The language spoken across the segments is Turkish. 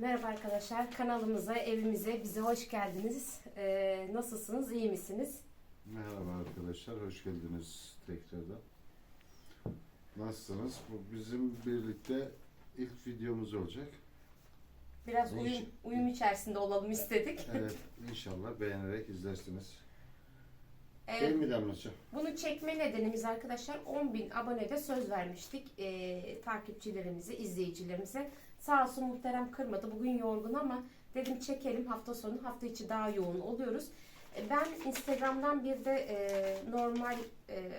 Merhaba arkadaşlar, kanalımıza, evimize, bize hoş geldiniz. Ee, nasılsınız, iyi misiniz? Merhaba arkadaşlar, hoş geldiniz tekrardan. Nasılsınız? Bu bizim birlikte ilk videomuz olacak. Biraz uyum, uyum içerisinde olalım istedik. Evet, inşallah beğenerek izlersiniz. Ee, Değil mi Damlacığım? bunu çekme nedenimiz arkadaşlar 10.000 abonede söz vermiştik ee, takipçilerimize, izleyicilerimize. Sağ olsun muhterem kırmadı. Bugün yorgun ama dedim çekelim hafta sonu, hafta içi daha yoğun oluyoruz. Ee, ben Instagram'dan bir de ee, normal ee,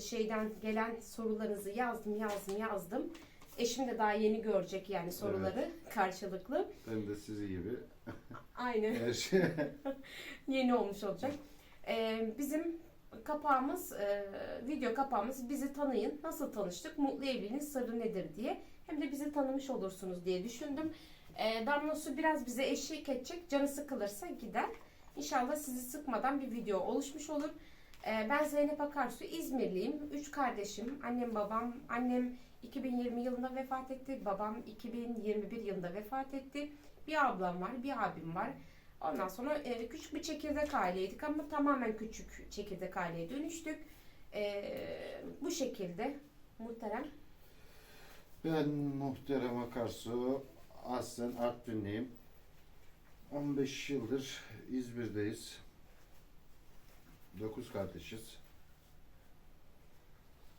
şeyden gelen sorularınızı yazdım, yazdım, yazdım. Eşim de daha yeni görecek yani soruları karşılıklı. Ben de sizi gibi Aynen. her şey yeni olmuş olacak. Ee, bizim kapağımız, e, video kapağımız bizi tanıyın, nasıl tanıştık, mutlu evliliğin sırrı nedir diye. Hem de bizi tanımış olursunuz diye düşündüm. Ee, Damla Su biraz bize eşlik edecek, canı sıkılırsa gider. İnşallah sizi sıkmadan bir video oluşmuş olur. Ee, ben Zeynep Akarsu, İzmirliyim. Üç kardeşim, annem babam, annem 2020 yılında vefat etti, babam 2021 yılında vefat etti. Bir ablam var, bir abim var. Ondan sonra e, küçük bir çekirdek aileydik ama tamamen küçük çekirdek aileye dönüştük. E, bu şekilde muhterem. Ben Muhterem Akarsu, aslen Artvinliyim. 15 yıldır İzmir'deyiz. 9 kardeşiz.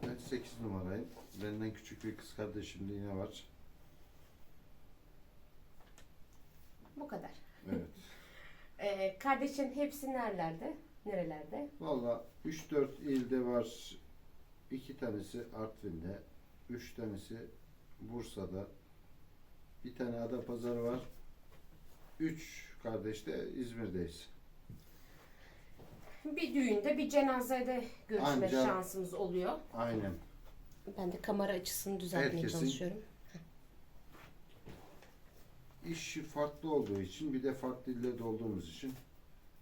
Ben 8 numarayım. Benden küçük bir kız kardeşim de yine var. Bu kadar. Evet. E, kardeşin hepsi nerelerde? Nerelerde? Valla 3-4 ilde var. İki tanesi Artvin'de, üç tanesi Bursa'da, bir tane Adapazarı var. Üç kardeş de İzmir'deyiz. Bir düğünde, bir cenazede görüşme Ancak- şansımız oluyor. Aynen. Ben de kamera açısını düzeltmeye Herkesin- çalışıyorum. İşi farklı olduğu için bir de farklı illerde olduğumuz için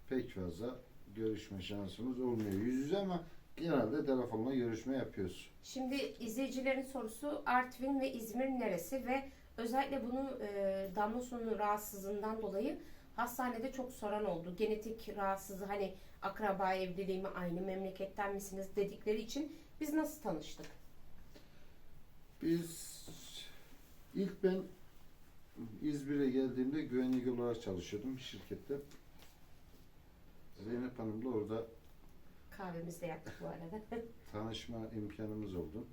pek fazla görüşme şansımız olmuyor yüz yüze ama genelde telefonla görüşme yapıyoruz. Şimdi izleyicilerin sorusu Artvin ve İzmir neresi ve özellikle bunu e, damla sonu rahatsızlığından dolayı hastanede çok soran oldu. Genetik rahatsızlığı hani akraba evliliği mi aynı memleketten misiniz dedikleri için biz nasıl tanıştık? Biz ilk ben İzmir'e geldiğimde güvenlik olarak çalışıyordum şirkette. Zeynep Hanım'la orada Kahvemizi de yaptık bu arada. tanışma imkanımız oldu.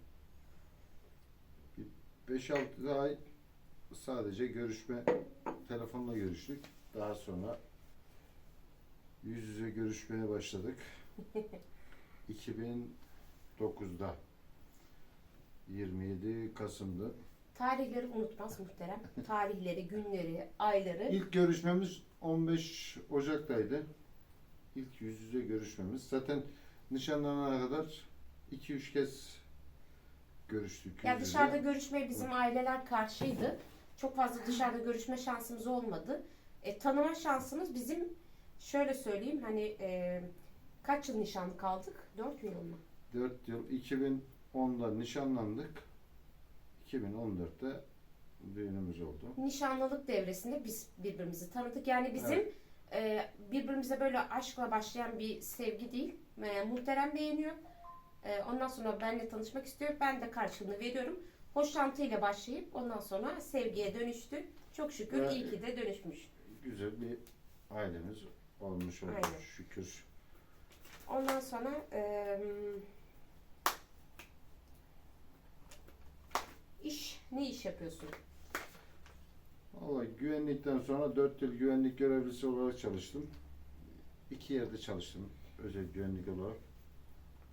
Bir 5-6 ay sadece görüşme, telefonla görüştük. Daha sonra yüz yüze görüşmeye başladık. 2009'da 27 Kasım'da. Tarihleri unutmaz muhterem. Tarihleri, günleri, ayları. İlk görüşmemiz 15 Ocak'taydı. İlk yüz yüze görüşmemiz. Zaten nişanlanana kadar 2-3 kez görüştük. Ya yüze. dışarıda görüşmeye bizim aileler karşıydı. Çok fazla dışarıda görüşme şansımız olmadı. E, tanıma şansımız bizim şöyle söyleyeyim hani e, kaç yıl nişanlı kaldık? 4 yıl mı? 4 yıl 2010'da nişanlandık. 2014'te düğünümüz oldu. Nişanlılık devresinde biz birbirimizi tanıdık. Yani bizim e, birbirimize böyle aşkla başlayan bir sevgi değil. E, muhterem beğeniyor. E, ondan sonra benimle tanışmak istiyor. Ben de karşılığını veriyorum. Hoşlantıyla başlayıp ondan sonra sevgiye dönüştü. Çok şükür Ve- iyi ki de dönüşmüş. Güzel bir ailemiz olmuş oldu Aynen. şükür. Ondan sonra eee, iş ne iş yapıyorsun? Valla güvenlikten sonra 4 yıl güvenlik görevlisi olarak çalıştım. İki yerde çalıştım özel güvenlik olarak.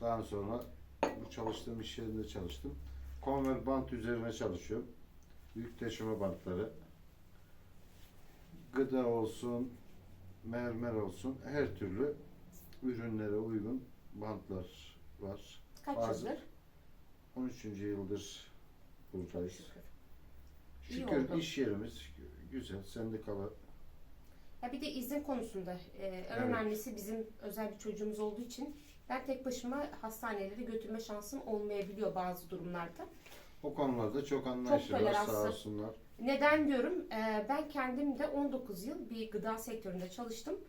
Daha sonra bu çalıştığım iş yerinde çalıştım. Konver bant üzerine çalışıyorum. Yük taşıma bantları. Gıda olsun, mermer olsun her türlü ürünlere uygun bantlar var. Kaç Bazı- yıldır? 13. yıldır buradayız. Şükür. Oldu. iş yerimiz güzel, sendikalı Ya bir de izin konusunda e, en Evet. önemlisi bizim özel bir çocuğumuz olduğu için ben tek başıma hastaneleri götürme şansım olmayabiliyor bazı durumlarda. O konularda çok anlayışlılar sağ olsunlar. Neden diyorum? Ee, ben kendim de 19 yıl bir gıda sektöründe çalıştım.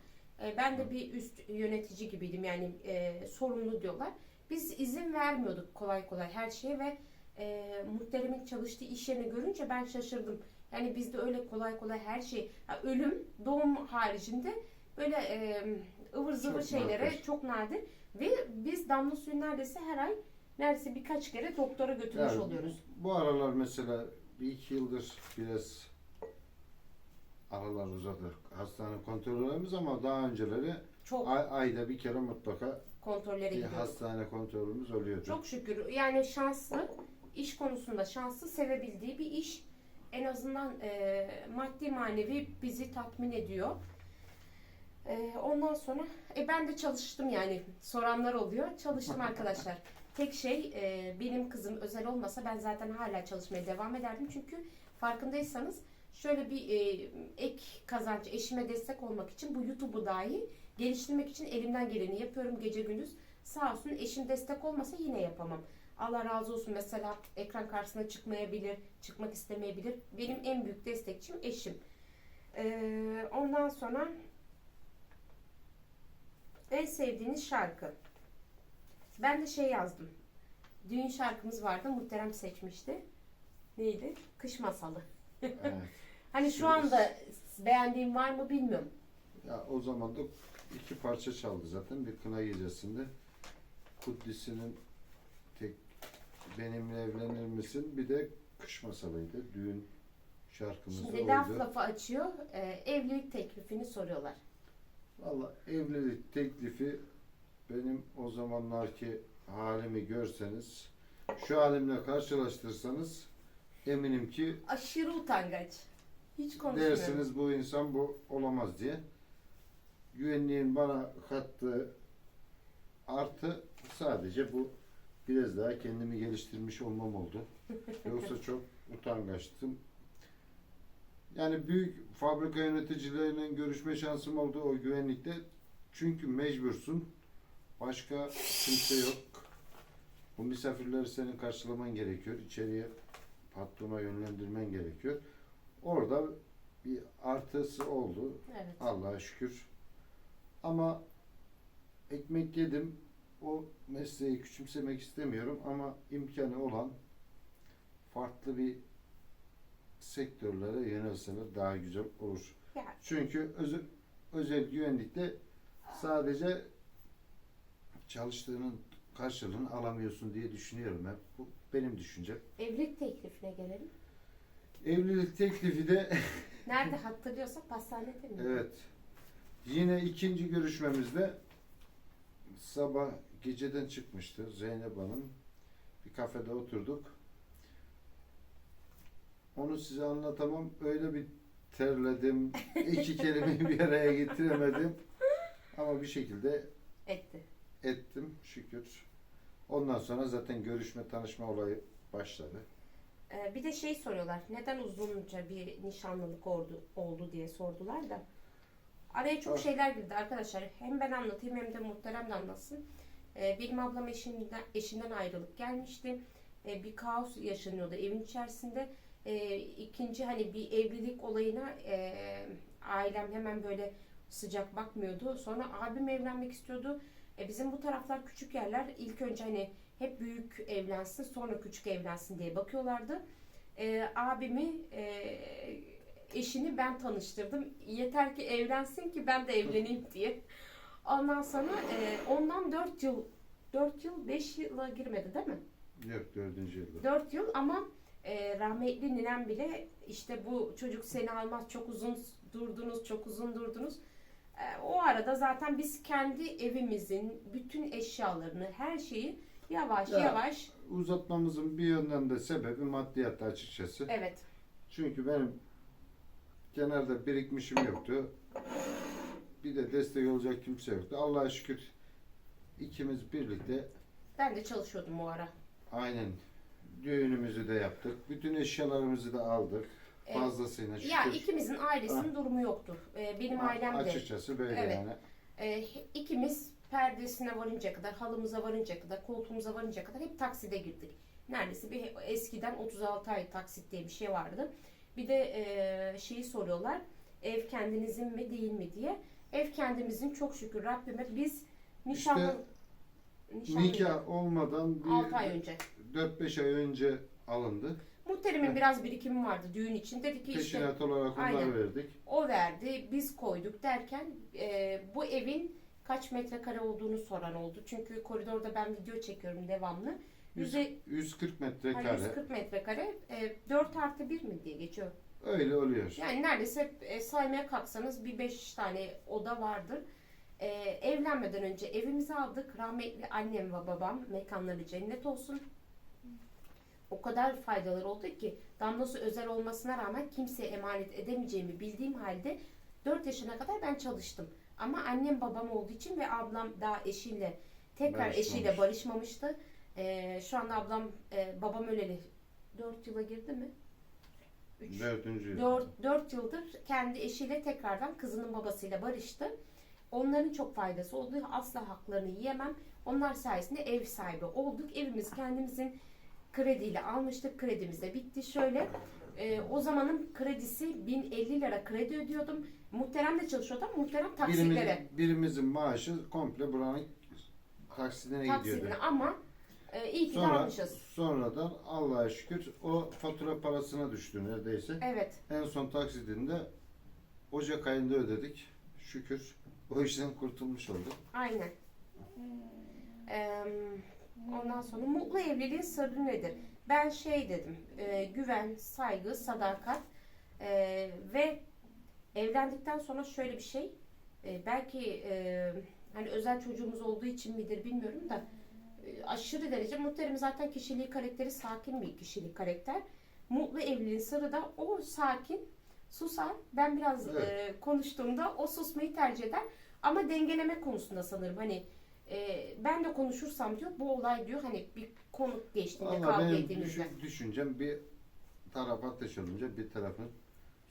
Ee, ben de bir üst yönetici gibiydim yani e, sorumlu diyorlar. Biz izin vermiyorduk kolay kolay her şeye ve e, muhterimin çalıştığı iş yerini görünce ben şaşırdım. Yani bizde öyle kolay kolay her şey, ha, ölüm, doğum haricinde böyle e, ıvır zıvır Çok şeylere nadir. çok nadir. Ve biz damla suyu neredeyse her ay neredeyse birkaç kere doktora götürmüş Yani oluyoruz. Bu aralar mesela bir iki yıldır biraz aralar uzadı hastane kontrollerimiz ama daha önceleri Çok ay- ayda bir kere mutlaka kontrollere bir gidiyoruz. hastane kontrolümüz oluyordu. Çok şükür yani şanslı iş konusunda şanslı sevebildiği bir iş en azından e, maddi manevi bizi tatmin ediyor. E, ondan sonra e, ben de çalıştım yani soranlar oluyor. Çalıştım arkadaşlar. Tek şey e, benim kızım özel olmasa ben zaten hala çalışmaya devam ederdim. Çünkü farkındaysanız şöyle bir e, ek kazanç eşime destek olmak için bu YouTube'u dahi geliştirmek için elimden geleni yapıyorum gece gündüz. Sağ olsun eşim destek olmasa yine yapamam. Allah razı olsun mesela ekran karşısına çıkmayabilir, çıkmak istemeyebilir. Benim en büyük destekçim eşim. Ee, ondan sonra en sevdiğiniz şarkı. Ben de şey yazdım. Düğün şarkımız vardı. Muhterem seçmişti. Neydi? Kış masalı. Evet. Hani şu anda beğendiğim var mı bilmiyorum. Ya o zaman da iki parça çaldı zaten bir kına gecesinde. Kudüs'ün tek benimle evlenir misin? Bir de kış masalıydı. Düğün şarkımız Şimdi oydu. laf lafı açıyor. Ee, evlilik teklifini soruyorlar. Valla evlilik teklifi benim o zamanlarki halimi görseniz şu halimle karşılaştırsanız eminim ki Aşırı utangaç. Hiç konuşmuyorum. dersiniz bu insan bu olamaz diye. Güvenliğin bana kattığı artı sadece bu biraz daha kendimi geliştirmiş olmam oldu. Yoksa çok utangaçtım. Yani büyük fabrika yöneticilerinin görüşme şansım oldu o güvenlikte. Çünkü mecbursun. Başka kimse yok. Bu misafirleri senin karşılaman gerekiyor. İçeriye patrona yönlendirmen gerekiyor. Orada bir artısı oldu. Evet. Allah'a şükür. Ama ekmek yedim. O mesleği küçümsemek istemiyorum ama imkanı olan farklı bir sektörlere yönelseler daha güzel olur. Ya, Çünkü özel, özel güvenlikte sadece çalıştığının karşılığını alamıyorsun diye düşünüyorum hep. Bu benim düşüncem. evlilik teklifine gelelim. Evlilik teklifi de Nerede hatırlıyorsak pastanede mi? Evet. Yine ikinci görüşmemizde sabah geceden çıkmıştı Zeynep Hanım. Bir kafede oturduk. Onu size anlatamam. Öyle bir terledim. İki kelimeyi bir araya getiremedim. Ama bir şekilde Etti. ettim şükür. Ondan sonra zaten görüşme tanışma olayı başladı. Ee, bir de şey soruyorlar. Neden uzunca bir nişanlılık oldu, oldu diye sordular da. Araya çok Ah. şeyler girdi arkadaşlar. Hem ben anlatayım hem de muhterem de anlatsın. Ee, benim ablam eşinden, eşinden ayrılıp gelmişti. Ee, bir kaos yaşanıyordu evin içerisinde. Ee, ikinci hani bir evlilik olayına e, ailem hemen böyle sıcak bakmıyordu. Sonra abim evlenmek istiyordu. E, bizim bu taraflar küçük yerler. İlk önce hani hep büyük evlensin sonra küçük evlensin diye bakıyorlardı. Abimi e, eşini ben tanıştırdım. Yeter ki evlensin ki ben de evleneyim diye. Ondan sonra e, ondan 4 yıl 4 yıl 5 yıla girmedi değil mi? Yok dördüncü yılda. 4 yıl ama e, rahmetli ninem bile işte bu çocuk seni almaz çok uzun durdunuz çok uzun durdunuz. E, o arada zaten biz kendi evimizin bütün eşyalarını her şeyi yavaş Ya. yavaş Uzatmamızın bir yönden de sebebi maddiyatta açıkçası. evet Çünkü benim kenarda birikmişim yoktu. Bir de destek olacak kimse yoktu. Allah'a şükür ikimiz birlikte ben de çalışıyordum o ara. aynen düğünümüzü de yaptık. Bütün eşyalarımızı da aldık. Evet. Fazlasıyla şükür. Ya ikimizin ailesinin durumu yoktu. E, benim ailem de Açıkçası böyle Evet. yani. e, ikimiz perdesine varınca kadar, halımıza varınca kadar, koltuğumuza varınca kadar hep takside girdik. Neredeyse bir eskiden 36 ay taksit diye bir şey vardı. Bir de e, şeyi soruyorlar. Ev kendinizin mi değil mi diye. Ev kendimizin çok şükür Rabbime biz nişanlı nişanlı Nikah olmadan 6 ay bir önce. 4-5 ay önce alındı. Muhterimin biraz birikimi vardı düğün için. Dedi ki işte Peşinat olarak Aynen. verdik. o verdi, biz koyduk derken e, bu evin kaç metrekare olduğunu soran oldu. Çünkü koridorda ben video çekiyorum devamlı. Yüz- Yüze, 140 hani metrekare. 140 metrekare, e, 4 artı 1 mi diye geçiyor. Öyle oluyor. Yani neredeyse e, saymaya kalksanız bir 5 tane oda vardır. E, evlenmeden önce evimizi aldık. Rahmetli annem ve babam mekanları cennet olsun. O kadar faydaları oldu ki damlası özel olmasına rağmen kimseye emanet edemeyeceğimi bildiğim halde 4 yaşına kadar ben çalıştım. Ama annem babam olduğu için ve ablam daha eşiyle tekrar Barışmamış. eşiyle barışmamıştı. E, şu anda ablam e, babam öleli 4 yıla girdi mi? 3 Dördüncü yıl. 4, 4 yıldır kendi eşiyle tekrardan kızının babasıyla barıştı. Onların çok faydası oldu. Asla haklarını yiyemem. Onlar sayesinde ev sahibi olduk. Evimiz kendimizin krediyle almıştık. Kredimiz de bitti. Şöyle e, o zamanın kredisi 1050 lira kredi ödüyordum. Muhterem de çalışıyordu ama muhterem taksitlere. Birimiz, birimizin maaşı komple buranın taksidine Taksitine gidiyordu. ama e, iyi ki de Sonra, almışız. sonradan Allah'a şükür o fatura parasına düştü neredeyse. Evet. En son taksidinde Ocak ayında ödedik. Şükür. O işten kurtulmuş olduk. Aynen. Eee, ondan sonra mutlu evliliğin sırrı nedir? Ben şey dedim, e, güven, saygı, sadakat e, ve evlendikten sonra şöyle bir şey, e, belki e, hani özel çocuğumuz olduğu için midir bilmiyorum da aşırı derece muhterem zaten kişiliği karakteri sakin bir kişilik karakter. Mutlu evliliğin sırrı da o sakin, susar. Ben biraz Evet. e, konuştuğumda o susmayı tercih eder. Ama dengeleme konusunda sanırım hani e, ben de konuşursam diyor bu olay diyor hani bir konu geçtiğinde Valla kavga benim ettiğimizde. düşün- düşüncem bir taraf ateş olunca bir tarafın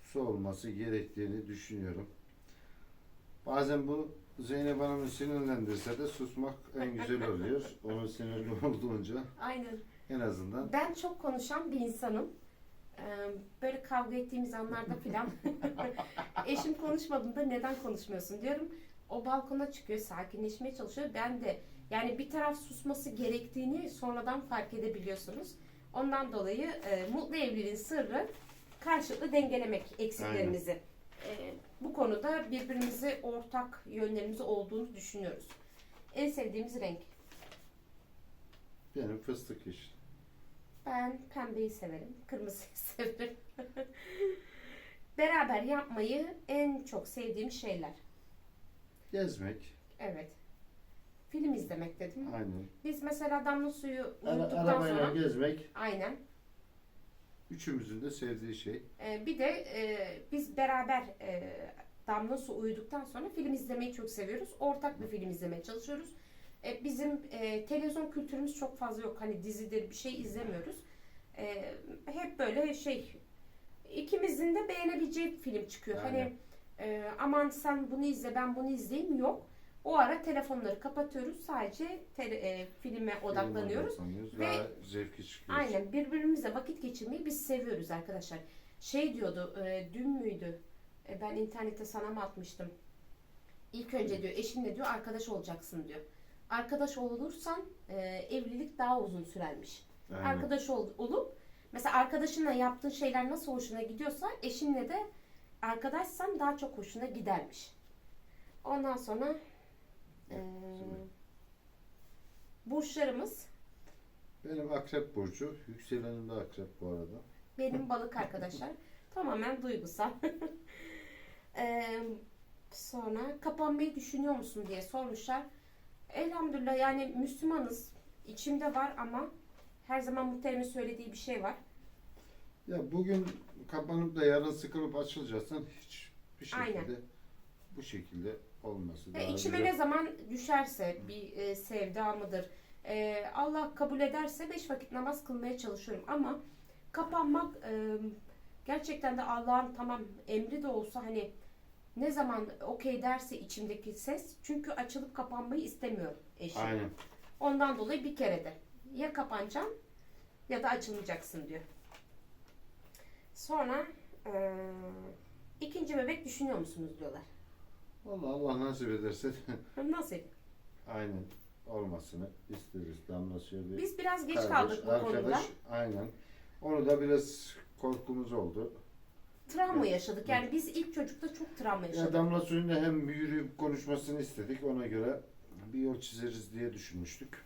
su olması gerektiğini düşünüyorum. Bazen bu Zeynep Hanım'ı sinirlendirse de susmak en güzel oluyor. Onun sinirli olduğunca Aynen. en azından Ben çok konuşan bir insanım. Ee, Böyle kavga ettiğimiz anlarda filan eşim konuşmadığında neden konuşmuyorsun diyorum. O balkona çıkıyor, sakinleşmeye çalışıyor. Ben de yani bir taraf susması gerektiğini sonradan fark edebiliyorsunuz. Ondan dolayı e, mutlu evliliğin sırrı karşılıklı dengelemek eksiklerimizi. Bu konuda birbirimize ortak yönlerimiz olduğunu düşünüyoruz. En sevdiğimiz renk. benim fıstık iş. Ben pembeyi severim, kırmızıyı severim. Beraber yapmayı en çok sevdiğim şeyler. Gezmek. Evet. Film izlemek dedim. Aynen. Biz mesela damla suyu Ara, unuttuktan arabayla sonra gezmek aynen. Üçümüzün de sevdiği şey. Ee, bir de e, biz beraber e, damla su uyuduktan sonra film izlemeyi çok seviyoruz. Ortak bir film izlemeye çalışıyoruz. E, bizim e, televizyon kültürümüz çok fazla yok. Hani dizidir bir şey izlemiyoruz. E, hep böyle şey ikimizin de beğenebileceği film çıkıyor. Aynen. Hani e, aman sen bunu izle ben bunu izleyeyim yok. O ara telefonları kapatıyoruz. Sadece tele, e, filme odaklanıyoruz. Ve- Daha zevkli çıkıyor. Aynen birbirimizle vakit geçirmeyi biz seviyoruz arkadaşlar. Şey diyordu e, dün müydü? E, ben internette sana mı atmıştım? İlk önce diyor eşinle diyor arkadaş olacaksın diyor. Arkadaş olursan e, evlilik daha uzun sürermiş. Aynen. Arkadaş ol, olup mesela arkadaşınla yaptığın şeyler nasıl hoşuna gidiyorsa eşinle de arkadaşsan daha çok hoşuna gidermiş. Ondan sonra e, burçlarımız Benim akrep burcu. Yükselenim de akrep bu arada. Benim balık arkadaşlar. Tamamen duygusal. Ee, sonra kapanmayı düşünüyor musun diye sormuşlar. Elhamdülillah yani Müslümanız. İçimde var ama her zaman muhterimin söylediği bir şey var. Ya bugün kapanıp da yarın sıkılıp açılacaksan hiç bir şekilde Aynen. bu şekilde olması Ve daha içime güzel. ne zaman düşerse bir e, sevda mıdır? E, Allah kabul ederse beş vakit namaz kılmaya çalışıyorum ama kapanmak e, gerçekten de Allah'ın tamam emri de olsa hani ne zaman okey derse içimdeki ses çünkü açılıp kapanmayı istemiyorum eşim. Aynen. Ondan dolayı bir kere de ya kapanacağım ya da açılmayacaksın diyor. Sonra eee, ikinci bebek düşünüyor musunuz diyorlar. Vallahi Allah nasip ederse Nasıl? aynen olmasını isteriz. Damla bir Biz biraz geç kardeş, kaldık bu konuda. Aynen. Onu da biraz korkumuz oldu. Travma yaşadık. Yani biz ilk çocukta çok travma Ya yaşadık. Damla suyunda hem yürüyüp konuşmasını istedik. Ona göre bir yol çizeriz diye düşünmüştük.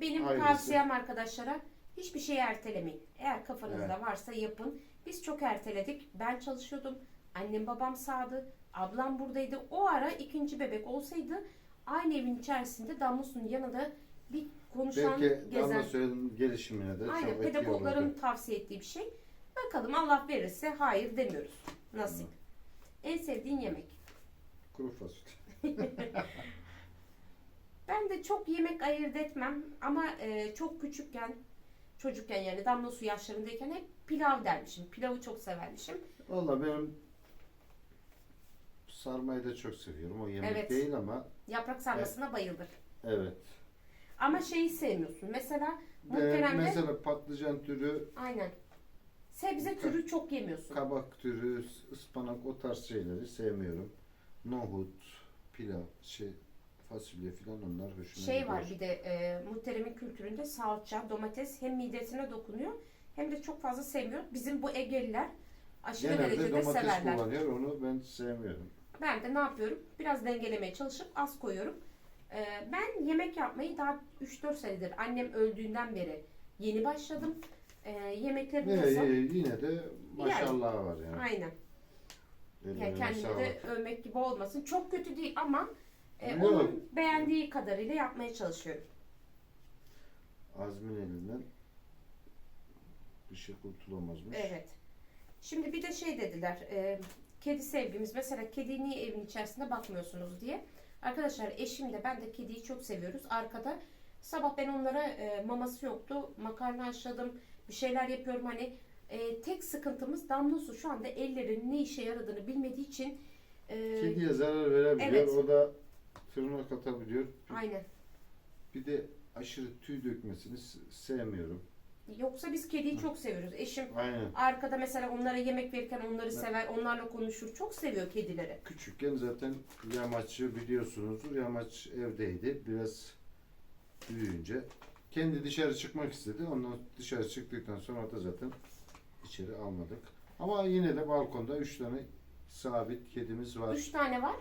Benim Ailesi. tavsiyem arkadaşlara hiçbir şeyi ertelemeyin. Eğer kafanızda varsa yapın. Biz çok erteledik. Ben çalışıyordum. Annem babam sağdı. Ablam buradaydı. O ara ikinci bebek olsaydı aynı evin içerisinde Damlusu'nun yanında bir konuşan, Belki gezen. Damla suyun gelişimine de Aynen pedagogların tavsiye ettiği bir şey. Bakalım Allah verirse hayır demiyoruz. Nasip. En sevdiğin yemek. Kuru fasulye. Ben de çok yemek ayırt etmem ama e, çok küçükken çocukken yani damla su yaşlarındayken hep pilav dermişim. Pilavı çok severmişim. Valla benim sarmayı da çok seviyorum. O yemek Evet. değil ama Yaprak sarmasına bayılır. evet. Ama şeyi sevmiyorsun. Mesela Ben dönemde mesela patlıcan türü, aynen. Sebze türü çok yemiyorsun. kabak türü, ıspanak o tarz şeyleri sevmiyorum. Nohut, pilav, şey fasulye falan onlar hoşuma Şey gidiyor. var bir de e, muhteremin kültüründe salça, domates hem midesine dokunuyor hem de çok fazla sevmiyor. Bizim bu Egeliler aşırı Genelde derecede domates severler. kullanıyor. Onu ben sevmiyorum. Ben de ne yapıyorum? Biraz dengelemeye çalışıp az koyuyorum. Ee, ben yemek yapmayı daha 3-4 senedir annem öldüğünden beri yeni başladım. Ee, yemekleri Ve nasıl? yine de maşallah var yani. Aynen. Yani Ellerine kendimi de övmek gibi olmasın. Çok kötü değil ama e, onun beğendiği kadarıyla yapmaya çalışıyorum. Azmin elinden bir şey kurtulamazmış. Evet. Şimdi bir de şey dediler. e, kedi sevgimiz. Mesela kediyi niye evin içerisinde bakmıyorsunuz diye. Arkadaşlar eşimle ben de kediyi çok seviyoruz. Arkada sabah ben onlara e, maması yoktu. Makarna haşladım. Bir şeyler yapıyorum. Hani e, tek sıkıntımız damla su şu anda ellerin ne işe yaradığını bilmediği için e, Kediye zarar verebiliyor. Evet. O da tırnak atabiliyor. aynen. Bir de aşırı tüy dökmesini sevmiyorum. Yoksa biz kediyi çok seviyoruz. Eşim Aynen. arkada mesela onlara yemek verirken onları sever, onlarla konuşur. Çok seviyor kedileri. Küçükken zaten yamaçı biliyorsunuzdur. Yamaç evdeydi. Biraz büyüyünce kendi dışarı çıkmak istedi. Ondan dışarı çıktıktan sonra da zaten içeri almadık. Ama yine de balkonda üç tane sabit kedimiz var. Üç tane var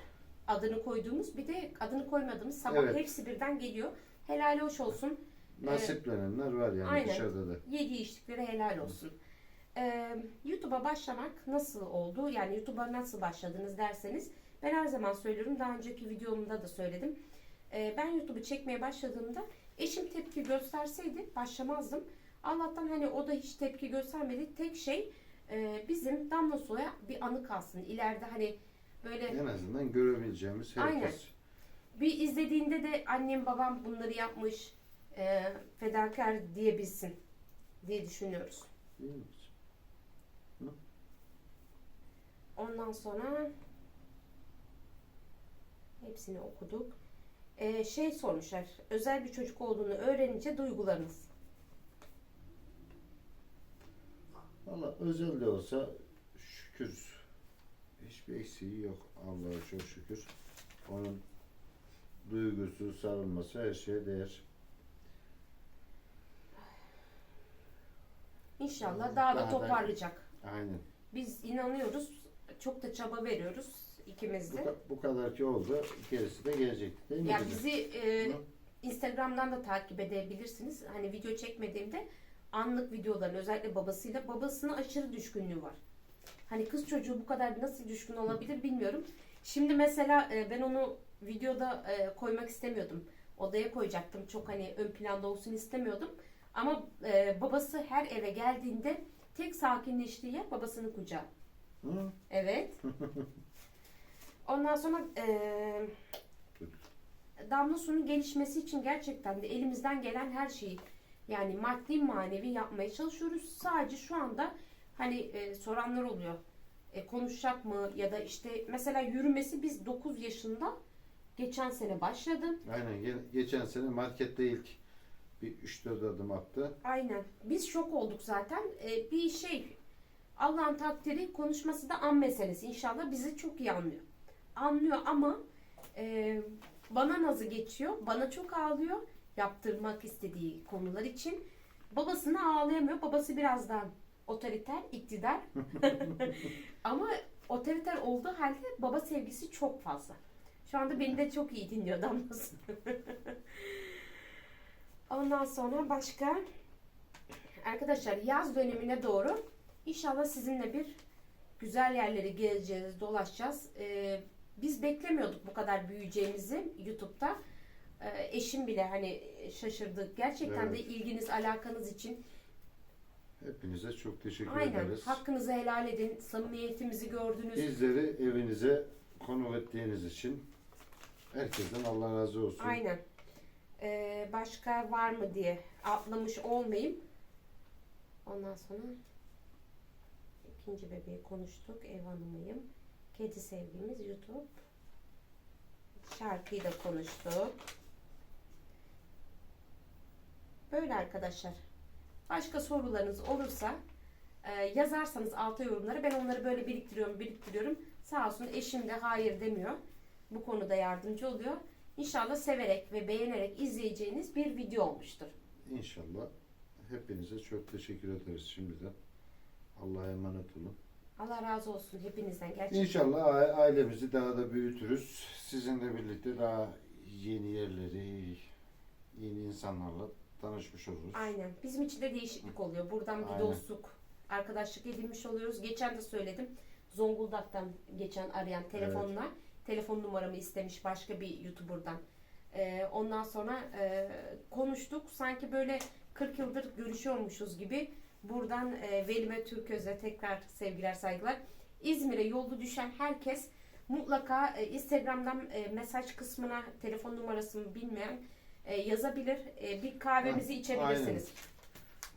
adını koyduğumuz bir de adını koymadığımız sabah Evet. hepsi birden geliyor. Helal hoş olsun. Nasiplenenler var yani Aynen. dışarıda da. Yediği içtikleri helal olsun. Ee, YouTube'a başlamak nasıl oldu? Yani YouTube'a nasıl başladınız derseniz ben her zaman söylüyorum. Daha önceki videomda da söyledim. Ee, ben YouTube'u çekmeye başladığımda eşim tepki gösterseydi başlamazdım. Allah'tan hani o da hiç tepki göstermedi. Tek şey e, bizim Damla Su'ya bir anı kalsın. İleride hani böyle En azından görebileceğimiz herkes. Aynen. bir izlediğinde de annem babam bunları yapmış e, fedakar diyebilsin diye düşünüyoruz. Ondan sonra hepsini okuduk. E, şey sormuşlar. Özel bir çocuk olduğunu öğrenince duygularınız. Valla özel de olsa şükür. Hiçbir eksiği yok. Allah'a çok şükür. Onun duygusu, sarılması her şeye değer. İnşallah daha da Daha da- toparlayacak. Aynen. Biz inanıyoruz. Çok da çaba veriyoruz ikimiz Bu, de. ka- bu kadar ki oldu. Gerisi de gelecek. Değil mi? Ya bizi e, Hı? Instagram'dan da takip edebilirsiniz. Hani video çekmediğimde anlık videoların özellikle babasıyla babasına aşırı düşkünlüğü var. Hani kız çocuğu bu kadar nasıl düşkün olabilir bilmiyorum. Şimdi mesela e, ben onu videoda e, koymak istemiyordum. Odaya koyacaktım. Çok hani ön planda olsun istemiyordum. Ama e, babası her eve geldiğinde tek sakinleştiği yer babasının kucağı. Hı? Evet. Ondan sonra eee damla suyun gelişmesi için gerçekten de elimizden gelen her şeyi yani maddi manevi yapmaya çalışıyoruz. Sadece şu anda hani e, soranlar oluyor. E, konuşacak mı ya da işte mesela yürümesi biz 9 yaşında geçen sene başladı. Aynen. Ge- Geçen sene markette ilk bir 3-4 adım attı. Aynen. Biz şok olduk zaten. Ee, bir şey Allah'ın takdiri konuşması da an meselesi. İnşallah bizi çok iyi anlıyor. Anlıyor ama e, bana nazı geçiyor. Bana çok ağlıyor. Yaptırmak istediği konular için. Babasına ağlayamıyor. Babası birazdan otoriter, iktidar. ama otoriter olduğu halde baba sevgisi çok fazla. Şu anda beni de çok iyi dinliyor damlası. Ondan sonra başka arkadaşlar yaz dönemine doğru inşallah sizinle bir güzel yerleri gezeceğiz, dolaşacağız. Ee, biz beklemiyorduk bu kadar büyüyeceğimizi YouTube'da. Ee, eşim bile hani şaşırdı. Gerçekten de Evet. ilginiz, alakanız için. Hepinize çok teşekkür Aynen. ederiz. Hakkınızı helal edin. Samimiyetimizi gördünüz. Bizleri evinize konuk ettiğiniz için herkesten Allah razı olsun. Aynen. Ee, başka var mı diye atlamış olmayayım. Ondan sonra ikinci bebeği konuştuk. Ev hanımıyım. Kedi sevgimiz YouTube. Şarkıyı da konuştuk. Böyle arkadaşlar. Başka sorularınız olursa e, yazarsanız alta yorumlara. Ben onları böyle biriktiriyorum, biriktiriyorum. Sağ olsun eşim de hayır demiyor. Bu konuda yardımcı oluyor. İnşallah severek ve beğenerek izleyeceğiniz bir video olmuştur. İnşallah. Hepinize çok teşekkür ederiz şimdiden. Allah'a emanet olun. Allah razı olsun hepinizden gerçekten. İnşallah ailemizi daha da büyütürüz. Sizinle birlikte daha yeni yerleri, yeni insanlarla tanışmış oluruz. Aynen. Bizim için de değişiklik oluyor. Buradan bir Aynen. dostluk, arkadaşlık edinmiş oluyoruz. Geçen de söyledim. Zonguldak'tan geçen arayan telefonla telefon numaramı istemiş başka bir YouTuber'dan. Ee, ondan sonra e, konuştuk. Sanki böyle 40 yıldır görüşüyormuşuz gibi. Buradan e, Velime Türköz'e tekrar sevgiler saygılar. İzmir'e yolu düşen herkes mutlaka e, Instagram'dan e, mesaj kısmına telefon numarasını bilmeyen e, yazabilir. E, bir kahvemizi Ha, içebilirsiniz.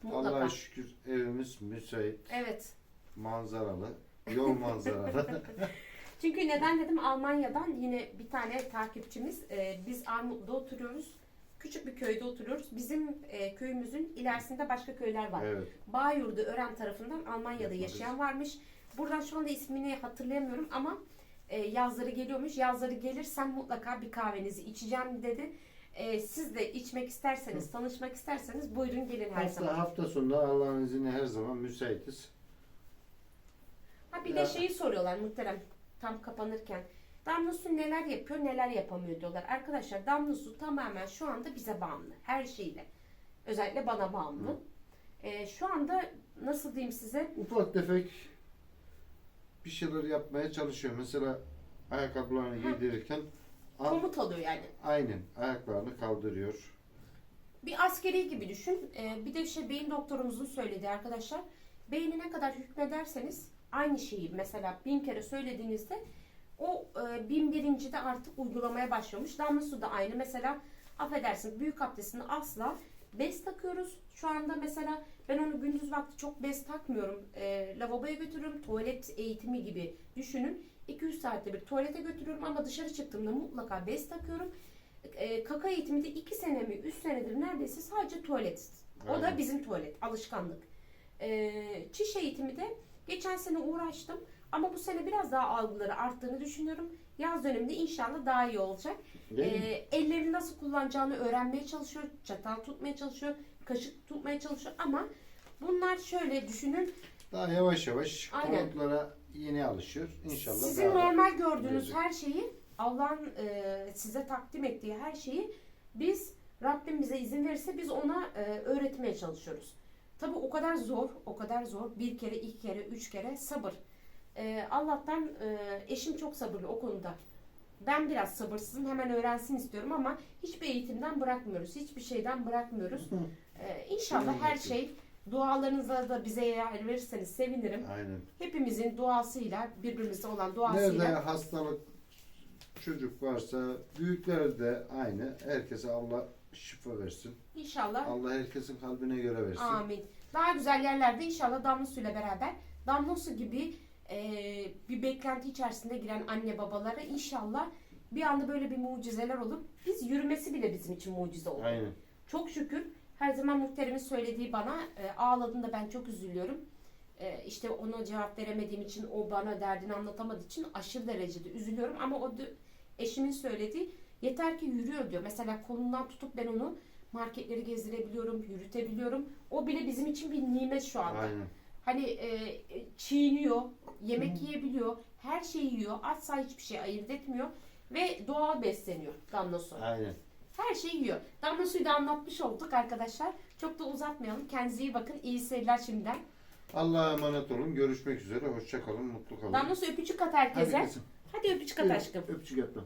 Mutlaka. Allah'a şükür evimiz müsait, Evet. manzaralı, yol manzaralı. Çünkü neden dedim Almanya'dan yine bir tane takipçimiz. e, biz Armutlu'da oturuyoruz. Küçük bir köyde oturuyoruz. Bizim e, köyümüzün ilerisinde başka köyler var. evet. Bağyurdu Ören tarafından Almanya'da Yapma yaşayan varmış. Buradan şu anda ismini hatırlayamıyorum ama e, yazları geliyormuş. Yazları gelirsem mutlaka bir kahvenizi içeceğim dedi. E, siz de içmek isterseniz, tanışmak isterseniz buyurun gelin her zaman. Hafta, hafta sonu Allah'ın izniyle her zaman müsaitiz. Ha bir de Ya. şeyi soruyorlar muhterem tam kapanırken. Damla Su neler yapıyor neler yapamıyor diyorlar. Arkadaşlar Damla Su tamamen şu anda bize bağımlı. Her şeyle. Özellikle bana bağımlı. Ee, şu anda nasıl diyeyim size? Ufak tefek bir şeyler yapmaya çalışıyor. Mesela ayakkabılarını Ha. giydirirken al- Komut alıyor yani. aynen ayaklarını kaldırıyor. Bir askeri gibi düşün. Ee, bir de şey beyin doktorumuzun söylediği arkadaşlar. Beyni ne kadar hükmederseniz aynı şeyi mesela bin kere söylediğinizde o e, bin birinci de artık uygulamaya başlamış. Damla su da aynı. Mesela affedersiniz büyük abdestini asla bez takıyoruz. Şu anda mesela ben onu gündüz vakti çok bez takmıyorum. E, lavaboya götürüyorum. Tuvalet eğitimi gibi düşünün. 2-3 saatte bir tuvalete götürüyorum ama dışarı çıktığımda mutlaka bez takıyorum. E, kaka eğitiminde 2 sene mi 3 senedir neredeyse sadece tuvalet. O da Aynen. bizim tuvalet. Alışkanlık. E, çiş eğitimi de geçen sene uğraştım. Ama bu sene biraz daha algıları arttığını düşünüyorum. Yaz döneminde inşallah daha iyi olacak. Ee, ellerini nasıl kullanacağını öğrenmeye çalışıyor. Çatal tutmaya çalışıyor. Kaşık tutmaya çalışıyor. Ama bunlar şöyle düşünün. Daha yavaş yavaş Aynen. yeni alışıyor. İnşallah Sizin daha da normal gördüğünüz gelecek. her şeyi Allah'ın e, size takdim ettiği her şeyi biz Rabbim bize izin verirse biz ona e, öğretmeye çalışıyoruz. Tabi o kadar zor, o kadar zor. Bir kere, iki kere, üç kere sabır. E, Allah'tan e, eşim çok sabırlı o konuda. Ben biraz sabırsızım, hemen öğrensin istiyorum ama hiçbir eğitimden bırakmıyoruz, hiçbir şeyden bırakmıyoruz. E, inşallah her şey dualarınızla da bize yer verirseniz sevinirim. Aynen. Hepimizin duasıyla, birbirimize olan duasıyla Nerede hastalık çocuk varsa büyükler de aynı. Herkese Allah şifa versin. inşallah Allah herkesin kalbine göre versin. amin. Daha güzel yerlerde inşallah Damla Su ile beraber Damla Su gibi e, bir beklenti içerisinde giren anne babalara inşallah bir anda böyle bir mucizeler olup biz yürümesi bile bizim için mucize oldu. Aynen. Çok şükür Her zaman muhterimin söylediği bana e, ağladığında ben çok üzülüyorum. E, işte ona cevap veremediğim için o bana derdini anlatamadığı için aşırı derecede üzülüyorum. Ama o eşimin söylediği yeter ki yürüyor diyor. Mesela kolundan tutup ben onu marketleri gezdirebiliyorum, yürütebiliyorum. O bile bizim için bir nimet şu anda. Aynen. Hani e, çiğniyor, yemek yiyebiliyor, her şeyi yiyor. Asla hiçbir şey ayırt etmiyor. Ve doğal besleniyor damla su. Aynen. Her şeyi yiyor. Damla suyu da anlatmış olduk arkadaşlar. Çok da uzatmayalım. Kendinize iyi bakın. İyi seyirler şimdiden. Allah'a emanet olun. Görüşmek üzere. Hoşça kalın. Mutlu kalın. Damla su öpücük at Hadi herkese. kızım. Hadi öpücük at aşkım. Öpücük yapma.